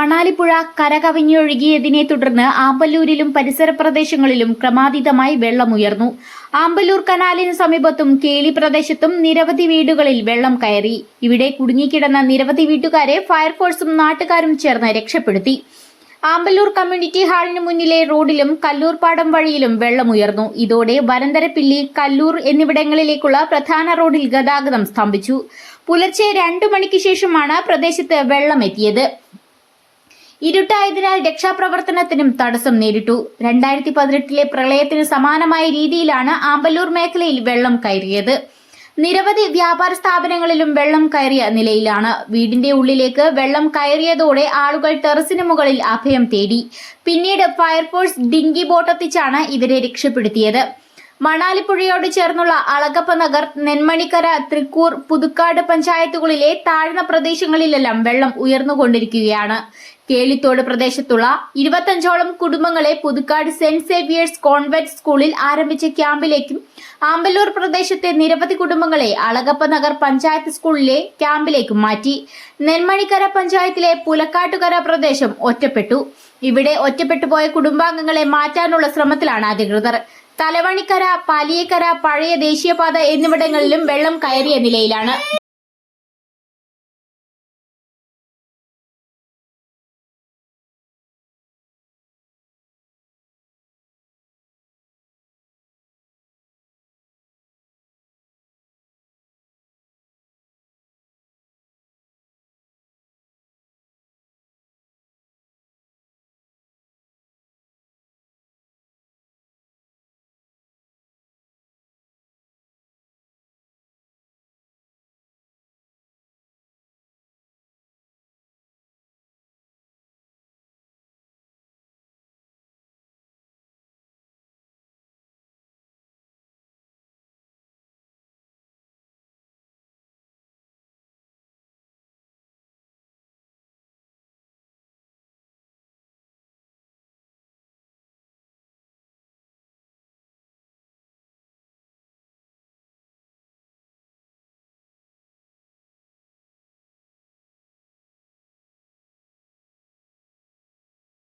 മണാലിപ്പുഴ കരകവിഞ്ഞൊഴുകിയതിനെ തുടർന്ന് ആമ്പല്ലൂരിലും പരിസര പ്രദേശങ്ങളിലും ക്രമാതീതമായി വെള്ളമുയർന്നു. ആമ്പല്ലൂർ കനാലിന് സമീപത്തും കേളി പ്രദേശത്തും നിരവധി വീടുകളിൽ വെള്ളം കയറി. ഇവിടെ കുടുങ്ങിക്കിടന്ന നിരവധി വീട്ടുകാരെ ഫയർഫോഴ്സും നാട്ടുകാരും ചേർന്ന് രക്ഷപ്പെടുത്തി. ആമ്പല്ലൂർ കമ്മ്യൂണിറ്റി ഹാളിന് മുന്നിലെ റോഡിലും കല്ലൂർപാടം വഴിയിലും വെള്ളമുയർന്നു. ഇതോടെ വരന്തരപ്പിള്ളി കല്ലൂർ എന്നിവിടങ്ങളിലേക്കുള്ള പ്രധാന റോഡിൽ ഗതാഗതം സ്തംഭിച്ചു. പുലർച്ചെ രണ്ടു മണിക്ക് ശേഷമാണ് പ്രദേശത്ത് വെള്ളമെത്തിയത്. ഇരുട്ടായതിനാൽ രക്ഷാപ്രവർത്തനത്തിനും തടസ്സം നേരിട്ടു. രണ്ടായിരത്തി പതിനെട്ടിലെ പ്രളയത്തിന് സമാനമായ രീതിയിലാണ് ആമ്പല്ലൂർ മേഖലയിൽ വെള്ളം കയറിയത്. നിരവധി വ്യാപാര സ്ഥാപനങ്ങളിലും വെള്ളം കയറിയ നിലയിലാണ്. വീടിന്റെ ഉള്ളിലേക്ക് വെള്ളം കയറിയതോടെ ആളുകൾ ടെറസിന് മുകളിൽ അഭയം തേടി. പിന്നീട് ഫയർഫോഴ്സ് ഡിങ്കി ബോട്ടെത്തിച്ചാണ് ഇവരെ രക്ഷപ്പെടുത്തിയത്. മണാലിപ്പുഴയോട് ചേർന്നുള്ള അളകപ്പ നഗർ നെന്മണിക്കര തൃക്കൂർ പുതുക്കാട് പഞ്ചായത്തുകളിലെ താഴ്ന്ന പ്രദേശങ്ങളിലെല്ലാം വെള്ളം ഉയർന്നുകൊണ്ടിരിക്കുകയാണ്. കേളിത്തോട് പ്രദേശത്തുള്ള ഇരുപത്തഞ്ചോളം കുടുംബങ്ങളെ പുതുക്കാട് സെന്റ് സേവിയേഴ്സ് കോൺവെന്റ് സ്കൂളിൽ ആരംഭിച്ച ക്യാമ്പിലേക്കും ആമ്പല്ലൂർ പ്രദേശത്തെ നിരവധി കുടുംബങ്ങളെ അളകപ്പ നഗർ പഞ്ചായത്ത് സ്കൂളിലെ ക്യാമ്പിലേക്കും മാറ്റി. നെന്മണിക്കര പഞ്ചായത്തിലെ പുലക്കാട്ടുകര പ്രദേശം ഒറ്റപ്പെട്ടു. ഇവിടെ ഒറ്റപ്പെട്ടുപോയ കുടുംബാംഗങ്ങളെ മാറ്റാനുള്ള ശ്രമത്തിലാണ് അധികൃതർ. തലവണിക്കര പാലിയേക്കര പഴയ ദേശീയപാത എന്നിവിടങ്ങളിലും വെള്ളം കയറിയ നിലയിലാണ്.